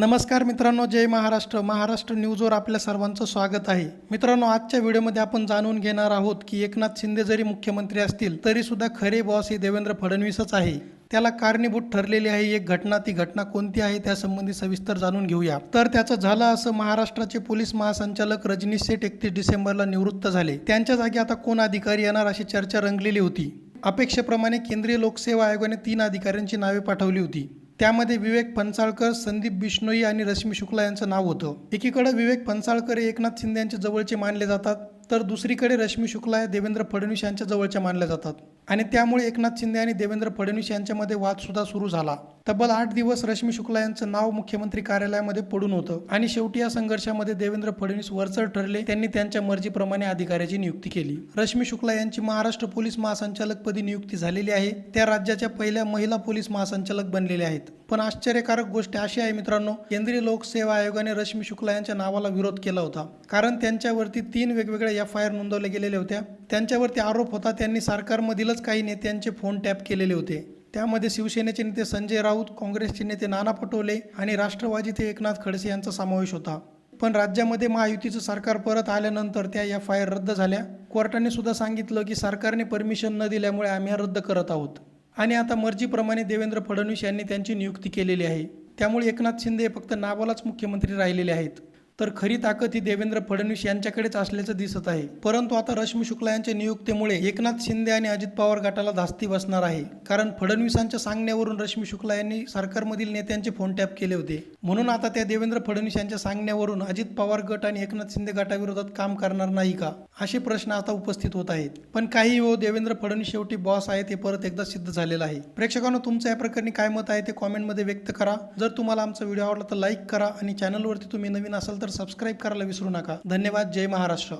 नमस्कार मित्रांनो जय महाराष्ट्र. महाराष्ट्र न्यूजवर आपल्या सर्वांचं स्वागत आहे. मित्रांनो आजच्या व्हिडिओमध्ये आपण जाणून घेणार आहोत की एकनाथ शिंदे जरी मुख्यमंत्री असतील तरी सुद्धा खरे बॉस हे देवेंद्र फडणवीसच आहे. त्याला कारणीभूत ठरलेली आहे एक घटना. ती घटना कोणती आहे त्यासंबंधी सविस्तर जाणून घेऊया. तर त्याचं झालं असं महाराष्ट्राचे पोलीस महासंचालक रजनीश सेठ एकतीस डिसेंबरला निवृत्त झाले. त्यांच्या जागी आता कोण अधिकारी येणार अशी चर्चा रंगलेली होती. अपेक्षेप्रमाणे केंद्रीय लोकसेवा आयोगाने तीन अधिकाऱ्यांची नावे पाठवली होती. त्यामध्ये विवेक फणसाळकर संदीप बिश्नोई आणि रश्मी शुक्ला यांचं नाव होतं. एकीकडे विवेक फणसाळकर हे एकनाथ शिंदे यांच्या जवळचे मानले जातात तर दुसरीकडे रश्मी शुक्ला हे देवेंद्र फडणवीस यांच्या जवळच्या मानल्या जातात. आणि त्यामुळे एकनाथ शिंदे आणि देवेंद्र फडणवीस यांच्यामध्ये वादसुद्धा सुरू झाला. तब्बल आठ दिवस रश्मी शुक्ला यांचं नाव मुख्यमंत्री कार्यालयामध्ये पडून होतं आणि शेवटी या संघर्षामध्ये देवेंद्र फडणवीस वरचढ ठरले. त्यांनी त्यांच्या मर्जीप्रमाणे अधिकाऱ्याची नियुक्ती केली. रश्मी शुक्ला यांची महाराष्ट्र पोलीस महासंचालकपदी नियुक्ती झालेली आहे. त्या राज्याच्या पहिल्या महिला पोलीस महासंचालक बनलेल्या आहेत. पण आश्चर्यकारक गोष्ट अशी आहे मित्रांनो केंद्रीय लोकसेवा आयोगाने रश्मी शुक्ला यांच्या नावाला विरोध केला होता. कारण त्यांच्यावरती तीन वेगवेगळ्या एफ आय आर नोंदवल्या गेलेल्या होत्या. त्यांच्यावरती आरोप होता त्यांनी सरकारमधीलच काही नेत्यांचे फोन टॅप केलेले होते. त्यामध्ये शिवसेनेचे नेते संजय राऊत काँग्रेसचे नेते नाना पटोले आणि राष्ट्रवादीचे एकनाथ खडसे यांचा समावेश होता. पण राज्यामध्ये महायुतीचं सरकार परत आल्यानंतर त्या एफ आय आर रद्द झाल्या. कोर्टाने सुद्धा सांगितलं की सरकारने परमिशन न दिल्यामुळे आम्ही रद्द करत आहोत. आणि आता मर्जीप्रमाणे देवेंद्र फडणवीस यांनी त्यांची नियुक्ती केलेली आहे. त्यामुळे एकनाथ शिंदे हे फक्त नावालाच मुख्यमंत्री राहिलेले आहेत. तर खरी ताकद ही देवेंद्र फडणवीस यांच्याकडेच असल्याचं दिसत आहे. परंतु आता रश्मी शुक्ला यांच्या नियुक्तीमुळे एकनाथ शिंदे आणि अजित पवार गटाला धास्ती बसणार आहे. कारण फडणवीसांच्या सांगण्यावरून रश्मी शुक्ला यांनी सरकारमधील नेत्यांचे फोन टॅप केले होते. म्हणून आता त्या देवेंद्र फडणवीस यांच्या सांगण्यावरून अजित पवार गट आणि एकनाथ शिंदे गटाविरोधात काम करणार नाही का? असे प्रश्न आता उपस्थित होत आहेत. पण काही हो देवेंद्र फडणवीस शेवटी बॉस आहेत हे परत एकदा सिद्ध झालेलं आहे. प्रेक्षकांनो तुमचं या प्रकरणी काय मत आहे ते कॉमेंटमध्ये व्यक्त करा. जर तुम्हाला आमचा व्हिडिओ आवडला तर लाईक करा आणि चॅनलवरती तुम्ही नवीन असाल तर सबस्क्राईब करायला विसरू नका. धन्यवाद. जय महाराष्ट्र.